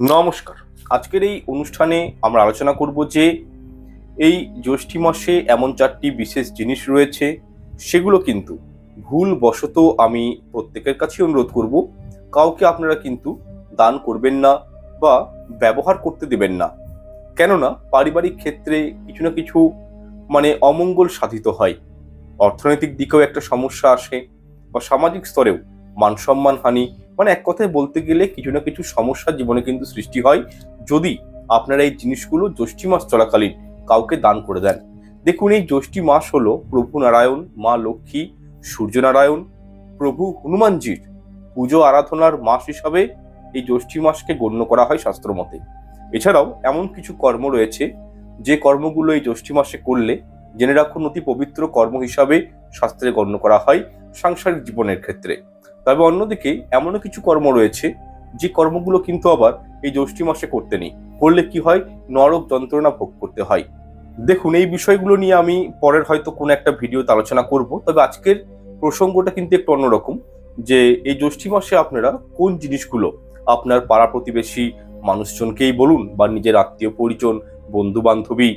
নমস্কার। আজকের এই অনুষ্ঠানে আমরা আলোচনা করব যে এই জ্যৈষ্ঠী মাসে এমন চারটি বিশেষ জিনিস রয়েছে, সেগুলো কিন্তু ভুল বশত আমি প্রত্যেকের কাছে অনুরোধ করব, কাউকে আপনারা কিন্তু দান করবেন না বা ব্যবহার করতে দেবেন না। কেননা পারিবারিক ক্ষেত্রে কিছু না কিছু মানে অমঙ্গল সাধিত হয়। অর্থনৈতিক দিকেও একটা সমস্যা আসে বা সামাজিক স্তরেও মান সম্মান হানি মানে এক কথায় বলতে গেলে কিছু না কিছু সমস্যা জীবনে কিন্তু সৃষ্টি হয় যদি আপনারা এই জিনিসগুলো জ্যৈষ্ঠী মাস চলাকালীন কাউকে দান করে দেন। দেখুন, এই জ্যৈষ্ঠী মাস হলো প্রভু নারায়ণ, মা লক্ষ্মী সূর্যনারায়ণ প্রভু হনুমানজির পুজো আরাধনার মাস হিসাবে এই জ্যৈষ্ঠী মাসকে গণ্য করা হয় শাস্ত্র মতে। এছাড়াও এমন কিছু কর্ম রয়েছে, যে কর্মগুলো এই জ্যৈষ্ঠী মাসে করলে জেনে রাখুন অতি পবিত্র কর্ম হিসাবে শাস্ত্রে গণ্য করা হয় সাংসারিক জীবনের ক্ষেত্রে। তবে অন্যদিকে এমনও কিছু কর্ম রয়েছে যে কর্মগুলো কিন্তু আবার এই জ্যৈষ্ঠী মাসে করতে নেই। করলে কি হয়? নরক যন্ত্রণা ভোগ করতে হয়। দেখুন, এই বিষয়গুলো নিয়ে আমি পরের হয়তো কোনো একটা ভিডিওতে আলোচনা করব, তবে আজকের প্রসঙ্গটা কিন্তু একটু অন্যরকম যে এই জ্যৈষ্ঠী মাসে আপনারা কোন জিনিসগুলো আপনার পাড়া প্রতিবেশী মানুষজনকেই বলুন বা নিজের আত্মীয় পরিজন বন্ধু বান্ধবী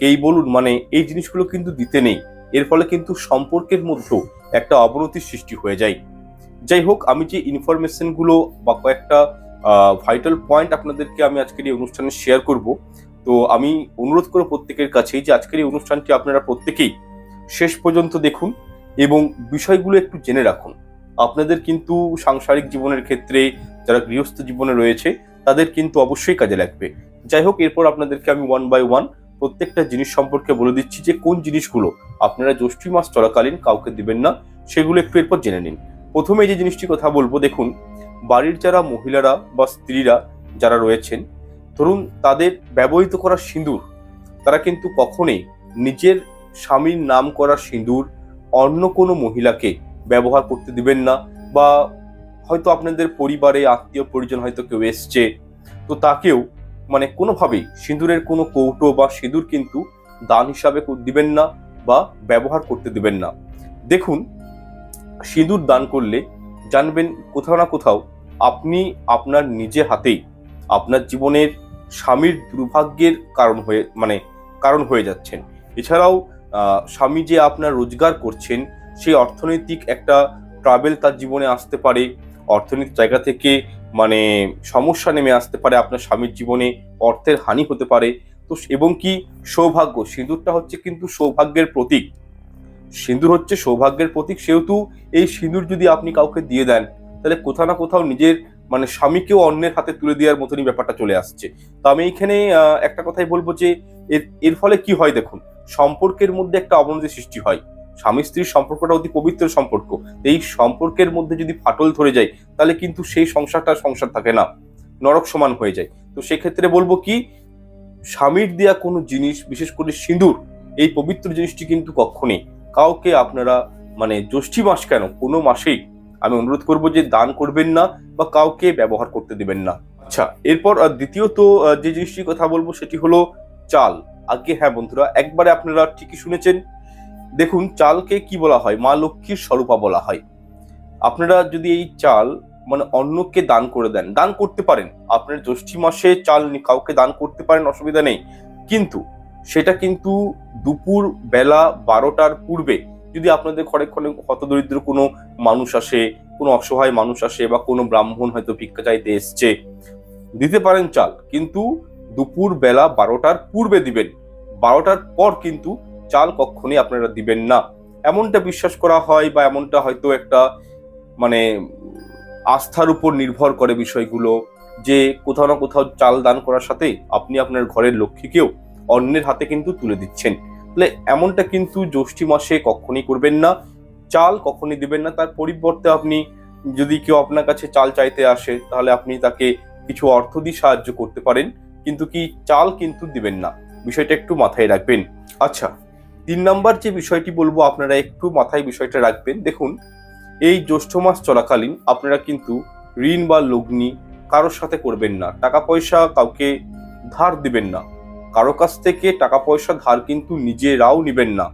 কেই বলুন মানে এই জিনিসগুলো কিন্তু দিতে নেই। এর ফলে কিন্তু সম্পর্কের মধ্যেও একটা অবনতির সৃষ্টি হয়ে যায়। যাই হোক, আমি যে ইনফরমেশনগুলো বা কয়েকটা ভাইটাল পয়েন্ট আপনাদেরকে আমি আজকের এই অনুষ্ঠানে শেয়ার করব, তো আমি অনুরোধ করব প্রত্যেকের কাছেই যে আজকের এই অনুষ্ঠানটি আপনারা প্রত্যেকেই শেষ পর্যন্ত দেখুন এবং বিষয়গুলো একটু জেনে রাখুন। আপনাদের কিন্তু সাংসারিক জীবনের ক্ষেত্রে যারা গৃহস্থ জীবনে রয়েছে, তাদের কিন্তু অবশ্যই কাজে লাগবে। যাই হোক, এরপর আপনাদেরকে আমি ওয়ান বাই ওয়ান প্রত্যেকটা জিনিস সম্পর্কে বলে দিচ্ছি যে কোন জিনিসগুলো আপনারা জ্যৈষ্ঠী মাস চলাকালীন কাউকে দিবেন না, সেগুলো একটু এরপর জেনে নিন। প্রথমে যে জিনিসটি কথা বলব, দেখুন, বাড়ির যারা মহিলারা বা স্ত্রীরা যারা রয়েছেন, ধরুন তাদের ব্যবহৃত করা সিঁদুর, তারা কিন্তু কখনোই নিজের স্বামীর নাম করা সিঁদুর অন্য কোনো মহিলাকে ব্যবহার করতে দিবেন না বা হয়তো আপনাদের পরিবারে আত্মীয় পরিজন হয়তো কেউ এসছে, তো তাকেও মানে কোনোভাবেই সিঁদুরের কোনো কৌটো বা সিঁদুর কিন্তু দান হিসাবে দিবেন না বা ব্যবহার করতে দিবেন না। দেখুন সিঁদুর দান করলে জানবেন কোথাও না কোথাও আপনি আপনার নিজে হাতেই আপনার জীবনের স্বামীর দুর্ভাগ্যের কারণ হয়ে মানে কারণ হয়ে যাচ্ছেন। এছাড়াও স্বামী যে আপনার রোজগার করছেন, সেই অর্থনৈতিক একটা ট্রাভেল তার জীবনে আসতে পারে, অর্থনৈতিক জায়গা থেকে মানে সমস্যা নেমে আসতে পারে, আপনার স্বামীর জীবনে অর্থের হানি হতে পারে। তো, এবং কি সৌভাগ্য, সিঁদুরটা হচ্ছে কিন্তু সৌভাগ্যের প্রতীক। সিঁদুর হচ্ছে সৌভাগ্যের প্রতীক। সেহেতু এই সিঁদুর যদি আপনি কাউকে দিয়ে দেন, তাহলে কোথাও না কোথাও নিজের মানে স্বামীকেও অন্যের হাতে তুলে দেওয়ার মতনই ব্যাপারটা চলে আসছে। তো আমি এইখানে একটা কথাই বলব যে, এর এর ফলে কি হয় দেখুন, সম্পর্কের মধ্যে একটা অবনতি সৃষ্টি হয়। স্বামী স্ত্রীর সম্পর্কটা অতি পবিত্র সম্পর্ক। এই সম্পর্কের মধ্যে যদি ফাটল ধরে যায়, তাহলে কিন্তু সেই সংসারটা সংসার থাকে না। নরক সমান হয়ে যায়। তো সেক্ষেত্রে বলব কি, স্বামীর দেয়া কোনো জিনিস, বিশেষ করে সিঁদুর, এই পবিত্র জিনিসটি কিন্তু কখনই কাউকে আপনারা মানে জ্যৈষ্ঠী মাস কেন? কোনো মাসেই আমি অনুরোধ করব যে দান করবেন না বা কাউকে ব্যবহার করতে দিবেন না। আচ্ছা এরপর দ্বিতীয়ত যে জিনিসটির কথা বলব সেটি হলো চাল। আগে হ্যাঁ বন্ধুরা, একবারে আপনারা ঠিকই শুনেছেন। দেখুন, চালকে কি বলা হয়? মা লক্ষ্মীর স্বরূপা বলা হয়। আপনারা যদি এই চাল মানে অন্যকে দান করে দেন, দান করতে পারেন। আপনার জ্যৈষ্ঠী মাসে চাল কাউকে দান করতে পারেন, অসুবিধা নেই। কিন্তু সেটা কিন্তু দুপুর বেলা বারোটার পূর্বে যদি আপনাদের ঘরে কোনো হতদরিদ্র কোনো মানুষ আসে, কোনো অসহায় মানুষ আসে বা কোনো ব্রাহ্মণ হয়তো ভিক্ষা চাইতে এসছে, দিতে পারেন চাল, কিন্তু দুপুর বেলা বারোটার পূর্বে দিবেন। বারোটার পর কিন্তু চাল কখনই আপনারা দিবেন না। এমনটা বিশ্বাস করা হয় বা এমনটা হয়তো একটা মানে আস্থার উপর নির্ভর করে বিষয়গুলো যে কোথাও না কোথাও চাল দান করার সাথে আপনি আপনার ঘরের লক্ষ্মীকেও অন্যের হাতে কিন্তু তুলে দিচ্ছেন। তাহলে এমনটা কিন্তু জ্যৈষ্ঠী মাসে কখনই করবেন না। চাল কখনই দিবেন না। তার পরিবর্তে আপনি যদি কেউ আপনার কাছে চাল চাইতে আসে, তাহলে আপনি তাকে কিছু অর্থ দিয়ে সাহায্য করতে পারেন। কিন্তু কি চাল কিন্তু দিবেন না। বিষয়টা একটু মাথায় রাখবেন। আচ্ছা তিন নাম্বার যে বিষয়টি বলব, আপনারা একটু মাথায় বিষয়টা রাখবেন। দেখুন, এই জ্যৈষ্ঠ মাস চলাকালীন আপনারা কিন্তু ঋণ বা লগ্নি কারোর সাথে করবেন না। টাকা পয়সা কাউকে ধার দিবেন না। কারও কাছ থেকে টাকা পয়সা ধার কিন্তু নিজেরাও নিবেন না।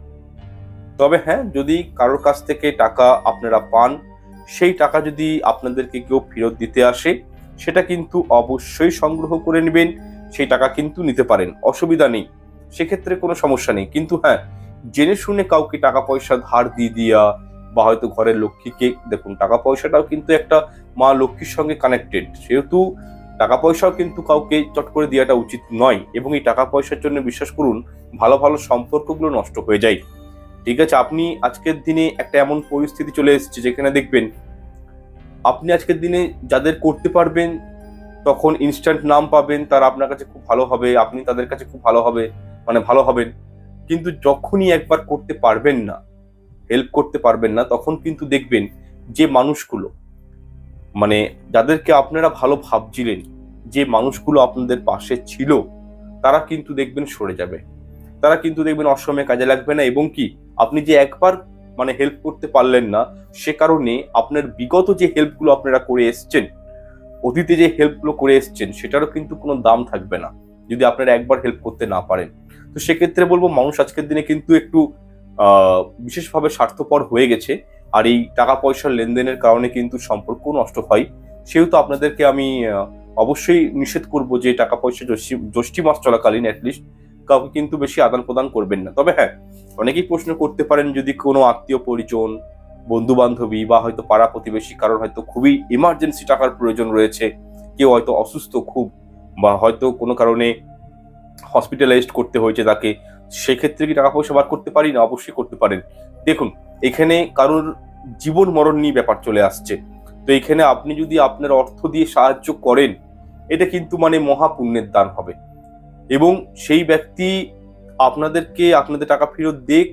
তবে হ্যাঁ যদি কারোর কাছ থেকে টাকা আপনারা পান, সেই টাকা যদি আপনাদেরকে কেউ ফেরত দিতে আসে, সেটা কিন্তু অবশ্যই সংগ্রহ করে নেবেন, সেই টাকা কিন্তু নিতে পারেন, অসুবিধা নেই। সেক্ষেত্রে কোনো সমস্যা নেই। কিন্তু হ্যাঁ জেনে শুনে কাউকে টাকা পয়সা ধার দিয়ে দিয়া বা হয়তো ঘরের লক্ষ্মীকে, দেখুন টাকা পয়সাটাও কিন্তু একটা মা লক্ষ্মীর সঙ্গে কানেক্টেড সেহেতু টাকা পয়সাও কিন্তু কাউকে চট করে দেওয়াটা উচিত নয় এবং এই টাকা পয়সার জন্য বিশ্বাস করুন, ভালো ভালো সম্পর্কগুলো নষ্ট হয়ে যায়। ঠিক আছে, আপনি আজকের দিনে একটা এমন পরিস্থিতি চলে এসেছে যেখানে দেখবেন, আপনি আজকের দিনে যাদের করতে পারবেন, তখন ইনস্ট্যান্ট নাম পাবেন, তারা আপনার কাছে খুব ভালো হবে, আপনি তাদের কাছে খুব ভালো হবে মানে ভালো হবেন। কিন্তু যখনই একবার করতে পারবেন না হেল্প করতে পারবেন না, তখন কিন্তু দেখবেন যে মানুষগুলো মানে যাদেরকে আপনারা ভালো ভাবছিলেন যে মানুষগুলো আপনাদের পাশে ছিল, তারা কিন্তু দেখবেন সরে যাবে। তারা কিন্তু দেখবেন অসময়ে কাজে লাগবে না এবং কি, আপনি যে একবার মানে হেল্প করতে পারলেন না, সে কারণে আপনার বিগত যে হেল্পগুলো আপনারা করে এসছেন, অতীতে যে হেল্পগুলো করে এসছেন, সেটারও কিন্তু কোনো দাম থাকবে না, যদি আপনারা একবার হেল্প করতে না পারেন। তো সেক্ষেত্রে বলব, মানুষ আজকের দিনে কিন্তু একটু বিশেষভাবে স্বার্থপর হয়ে গেছে। আর এই টাকা পয়সার লেনদেনের কারণে কিন্তু সম্পর্ক নষ্ট হয়। সেহেতু আপনাদেরকে আমি অবশ্যই নিষেধ করব যে টাকা পয়সা জ্যৈষ্ঠী মাস চলাকালীন অ্যাটলিস্ট কাউকে কিন্তু বেশি আদান প্রদান করবেন না। তবে হ্যাঁ অনেকেই প্রশ্ন করতে পারেন যদি কোনো আত্মীয় পরিজন বন্ধু বান্ধবী বা হয়তো পাড়া প্রতিবেশী কারোর হয়তো খুবই ইমার্জেন্সি টাকার প্রয়োজন রয়েছে, কেউ হয়তো অসুস্থ খুব বা হয়তো কোনো কারণে হসপিটালাইজড করতে হয়েছে তাকে, সেক্ষেত্রে কি টাকা পয়সা বার করতে পারি না? অবশ্যই করতে পারেন। দেখুন এখানে কারোর জীবন মরণ নিয়ে ব্যাপার চলে আসছে। তো এখানে আপনি যদি আপনার অর্থ দিয়ে সাহায্য করেন, এটা কিন্তু মানে মহাপুণ্যের দান হবে। এবং সেই ব্যক্তি আপনাদেরকে আপনাদের টাকা ফেরত দেখ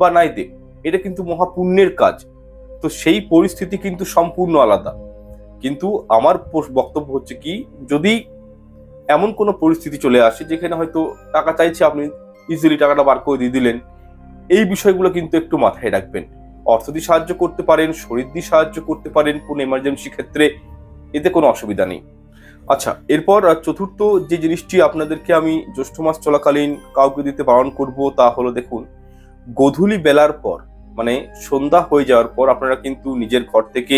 বা নাই দেখ এটা কিন্তু মহাপুণ্যের কাজ। তো সেই পরিস্থিতি কিন্তু সম্পূর্ণ আলাদা। কিন্তু আমার বক্তব্য হচ্ছে কি, যদি এমন কোনো পরিস্থিতি চলে আসে, যেখানে হয়তো টাকা চাইছে, আপনি ইজিলি টাকাটা বার করে দিয়ে দিলেন এই বিষয়গুলো কিন্তু একটু মাথায় রাখবেন। অর্থ দিয়ে সাহায্য করতে পারেন, শরীর দিয়ে সাহায্য করতে পারেন, কোনো এমার্জেন্সি ক্ষেত্রে এতে কোনো অসুবিধা নেই। আচ্ছা এরপর চতুর্থ যে জিনিসটি আপনাদেরকে আমি জ্যৈষ্ঠ মাস চলাকালীন কাউকে দিতে বারণ করব তা হলো দেখুন, গধূলি বেলার পর মানে সন্ধ্যা হয়ে যাওয়ার পর আপনারা কিন্তু নিজের ঘর থেকে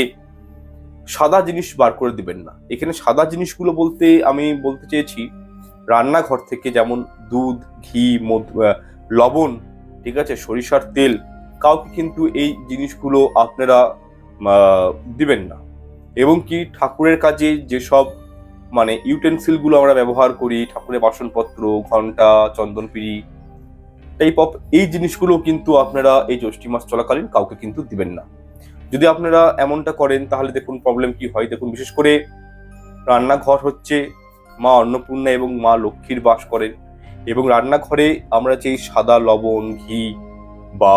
সাদা জিনিস বার করে দিবেন না। এখানে সাদা জিনিসগুলো বলতে আমি বলতে চেয়েছি, রান্নাঘর থেকে যেমন দুধ, ঘি, মধু লবণ ঠিক আছে? সরিষার তেল কাউকে কিন্তু এই জিনিসগুলো আপনারা দিবেন না। এবং কি ঠাকুরের কাজে যেসব মানে ইউটেন্সিলগুলো আমরা ব্যবহার করি, ঠাকুরের বাসনপত্র ঘণ্টা চন্দনপিড়ি টাইপ অফ এই জিনিসগুলো কিন্তু আপনারা এই জ্যৈষ্ঠী মাস চলাকালীন কাউকে কিন্তু দিবেন না। যদি আপনারা এমনটা করেন, তাহলে দেখুন প্রবলেম কি হয়। দেখুন, বিশেষ করে রান্নাঘর হচ্ছে মা অন্নপূর্ণা এবং মা লক্ষ্মীর বাস করেন। এবং রান্নাঘরে আমরা যে সাদা লবণ, ঘি বা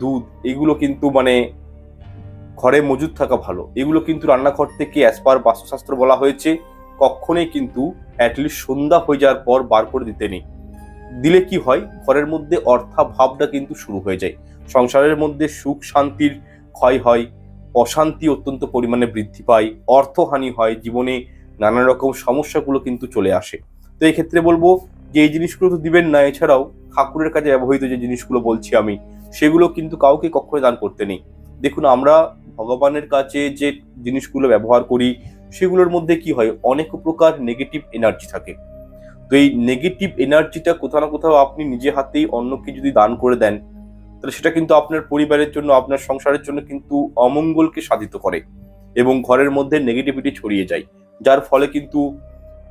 দুধ, এগুলো কিন্তু মানে ঘরে মজুদ থাকা ভালো। এগুলো কিন্তু রান্নাঘর থেকে অ্যাজ পার বাস্তুশাস্ত্র বলা হয়েছে, কখনোই কিন্তু অ্যাটলিস্ট সন্ধ্যা হয়ে যাওয়ার পর বার করে দিতে নেই। দিলে কি হয়? ঘরের মধ্যে অর্থাভাবটা কিন্তু শুরু হয়ে যায়। সংসারের মধ্যে সুখ শান্তির ক্ষয় হয়, অশান্তি অত্যন্ত পরিমাণে বৃদ্ধি পায়, অর্থহানি হয়, জীবনে নানা রকম সমস্যাগুলো কিন্তু চলে আসে। তো এই ক্ষেত্রে বলব যে এই জিনিসগুলো তো দিবেন না, এছাড়াও ঠাকুরের কাজে ব্যবহৃত যে জিনিসগুলো বলছি আমি, সেগুলো কিন্তু কাউকে কখনো দান করতে নেই। দেখুন, আমরা ভগবানের কাছে যে জিনিসগুলো ব্যবহার করি, সেগুলোর মধ্যে কি হয়? অনেক প্রকার নেগেটিভ এনার্জি থাকে। তো এই নেগেটিভ এনার্জিটা কোথাও না কোথাও আপনি নিজে হাতেই অন্যকে যদি দান করে দেন, তাহলে সেটা কিন্তু আপনার পরিবারের জন্য, আপনার সংসারের জন্য কিন্তু অমঙ্গলকে সাধিত করে এবং ঘরের মধ্যে নেগেটিভিটি ছড়িয়ে যায়, যার ফলে কিন্তু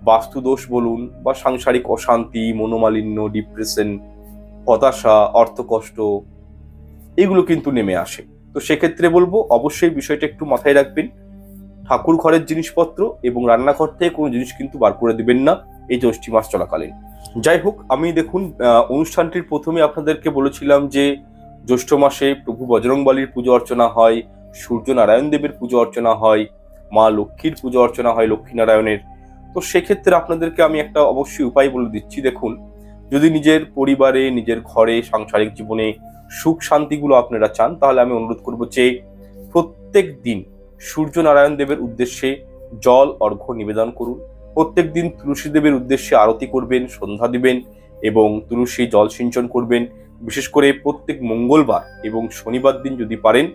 বাস্তু দোষ বলুন বা সাংসারিক অশান্তি, মনোমালিন্য ডিপ্রেশন হতাশা, অর্থকষ্ট, এগুলো কিন্তু নেমে আসে। তো সেক্ষেত্রে বলব, অবশ্যই বিষয়টা একটু মাথায় রাখবেন। ঠাকুর ঘরের জিনিসপত্র এবং রান্নাঘর থেকে কোনো জিনিস কিন্তু বার করে দিবেন না এই জ্যৈষ্ঠী মাস চলাকালীন। যাই হোক, আমি দেখুন অনুষ্ঠানটির প্রথমে আপনাদেরকে বলেছিলাম যে, জ্যৈষ্ঠ মাসে প্রভু বজরংবলীর পুজো অর্চনা হয় সূর্য নারায়ণ দেবের পুজো অর্চনা হয়, মা লক্ষ্মীর পুজো অর্চনা হয় লক্ষ্মীনারায়ণের। তো সেক্ষেত্রে আপনাদেরকে আমি একটা অবশ্যই উপায় বলে দিচ্ছি, দেখুন, যদি নিজের পরিবারে, নিজের ঘরে, সাংসারিক জীবনে সুখ শান্তিগুলো আপনারা চান, তাহলে আমি অনুরোধ করব যে প্রত্যেক দিন সূর্য নারায়ণ দেবের উদ্দেশ্যে জল, অর্ঘ্য নিবেদন করুন। প্রত্যেক দিন তুলসী দেবের উদ্দেশ্যে আরতি করবেন, সন্ধ্যা দিবেন এবং তুলসী জল সিঞ্চন করবেন। বিশেষ করে প্রত্যেক মঙ্গলবার এবং শনিবার দিন যদি পারেন,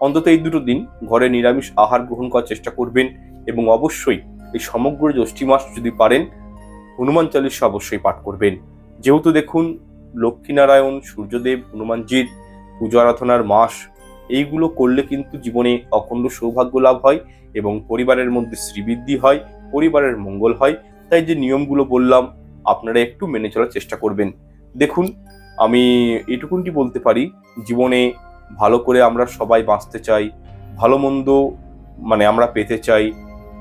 অন্তত এই দুটো দিন ঘরে নিরামিষ আহার গ্রহণ করার চেষ্টা করবেন এবং অবশ্যই এই সমগ্র জ্যৈষ্ঠী মাস যদি পারেন, হনুমান চালিশা অবশ্যই পাঠ করবেন। যেহেতু দেখুন, লক্ষ্মীনারায়ণ, সূর্যদেব, হনুমানজির পূজা আরাধনার মাস, এইগুলো করলে কিন্তু জীবনে অখণ্ড সৌভাগ্য লাভ হয় এবং পরিবারের মধ্যে শ্রীবৃদ্ধি হয়, পরিবারের মঙ্গল হয়। তাই যে নিয়মগুলো বললাম, আপনারা একটু মেনে চলার চেষ্টা করবেন। দেখুন, আমি এটুকুনটি বলতে পারি, জীবনে ভালো করে আমরা সবাই বাঁচতে চাই, ভালো মন্দ মানে আমরা পেতে চাই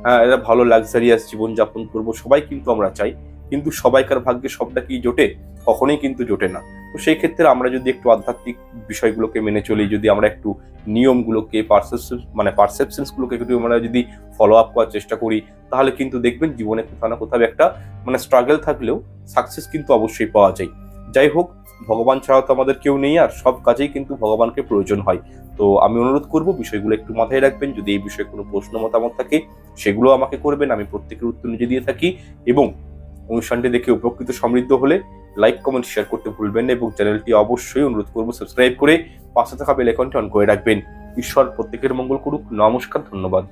হ্যাঁ ভালো লাক্সারিয়াস জীবনযাপন করব, সবাই কিন্তু আমরা চাই। কিন্তু সবাইকার ভাগ্যে সবটা কি জোটে? কখনোই কিন্তু জোটে না। তো সেই ক্ষেত্রে আমরা যদি একটু আধ্যাত্মিক বিষয়গুলোকে মেনে চলি, যদি আমরা একটু নিয়মগুলোকে পারসেপশন মানে পারসেপশনসগুলোকে একটু আমরা যদি ফলো আপ করার চেষ্টা করি, তাহলে কিন্তু দেখবেন জীবনে কোথাও না কোথাও একটা মানে স্ট্রাগল থাকলেও সাকসেস কিন্তু অবশ্যই পাওয়া যায়। যাই হোক ভগবান ছাড়া তো আমাদের কেউ নেই, আর সব কাজেই কিন্তু ভগবানকে প্রয়োজন হয়। তো আমি অনুরোধ করব, বিষয়গুলো একটু মাথায় রাখবেন। যদি এই বিষয়ে কোনো প্রশ্ন, মতামত থাকে, সেগুলো আমাকে করবেন। আমি প্রত্যেকের উত্তর নিজে দিয়ে থাকি এবং অনুষ্ঠানটি দেখে উপকৃত সমৃদ্ধ হলে লাইক, কমেন্ট শেয়ার করতে ভুলবেন না এবং চ্যানেলটি অবশ্যই অনুরোধ করব, সাবস্ক্রাইব করে পাশে থাকা বেল অন করে রাখবেন। ঈশ্বর প্রত্যেকের মঙ্গল করুক। নমস্কার, ধন্যবাদ।